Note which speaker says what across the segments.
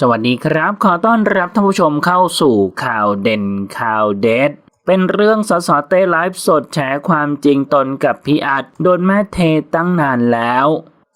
Speaker 1: สวัสดีครับ ขอต้อนรับท่านผู้ชมเข้าสู่ข่าวเด่นข่าวเด็ด เป็นเรื่องสสเต้ไลฟ์สดแฉความจริงตนกับพี่อัดโดนแม่เทตั้งนานแล้ว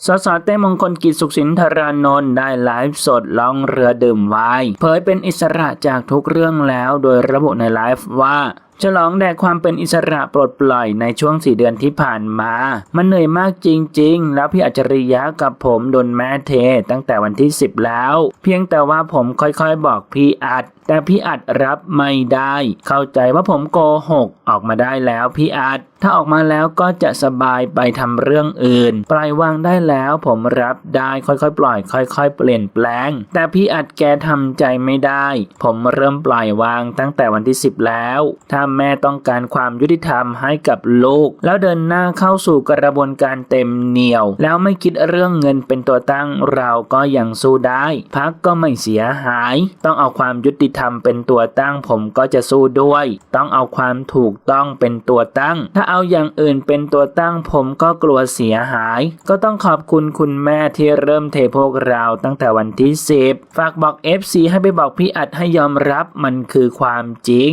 Speaker 1: สสเต้มงคลกิจสุขสินธารานนท์ได้ไลฟ์สดล่องเรือดื่มไวน์เผยเป็นอิสระจากทุกเรื่องแล้วโดยระบุในไลฟ์ว่า ฉลองแด่ความเป็นอิสระปลดปล่อยในช่วงสี่เดือนที่ผ่านมา มันเหนื่อยมากจริง ๆ แล้วพี่อัจฉริยะกับผมโดนแม่เท ตั้งแต่วันที่ 10 แล้ว เพียงแต่ว่าผมค่อยๆบอกพี่อัด แต่พี่อัดรับไม่ได้ เข้าใจว่าผมโกหกออกมาได้แล้วพี่อัดถ้าออกมาแล้วก็จะสบายไปทำเรื่องอื่น ปล่อยวางได้แล้วผมรับได้ค่อยๆ ปล่อย ค่อย ๆ เปลี่ยนแปลง แต่พี่อัดแกทำใจไม่ได้ ผมเริ่มปล่อยวางตั้งแต่วันที่ 10 แล้วถ้าแม่ต้องการความยุติธรรมให้กับลูก แล้วเดินหน้าเข้าสู่กระบวนการเต็มเหนียว แล้วไม่คิดเรื่องเงินเป็นตัวตั้งเราก็ยังสู้ได้ พักก็ไม่เสียหาย ต้องเอาความยุติธรรมเป็นตัวตั้งผมก็จะสู้ด้วย ต้องเอาความถูกต้องเป็นตัวตั้ง ถ้าเอาอย่างอื่นเป็นตัวตั้งผมก็กลัวเสียหาย ก็ต้องขอบคุณคุณแม่ที่เริ่มเทพวกเราตั้งแต่วันที่ 10 ฝากบอก FC ให้ไปบอกพี่อัดให้ยอมรับมันคือความจริง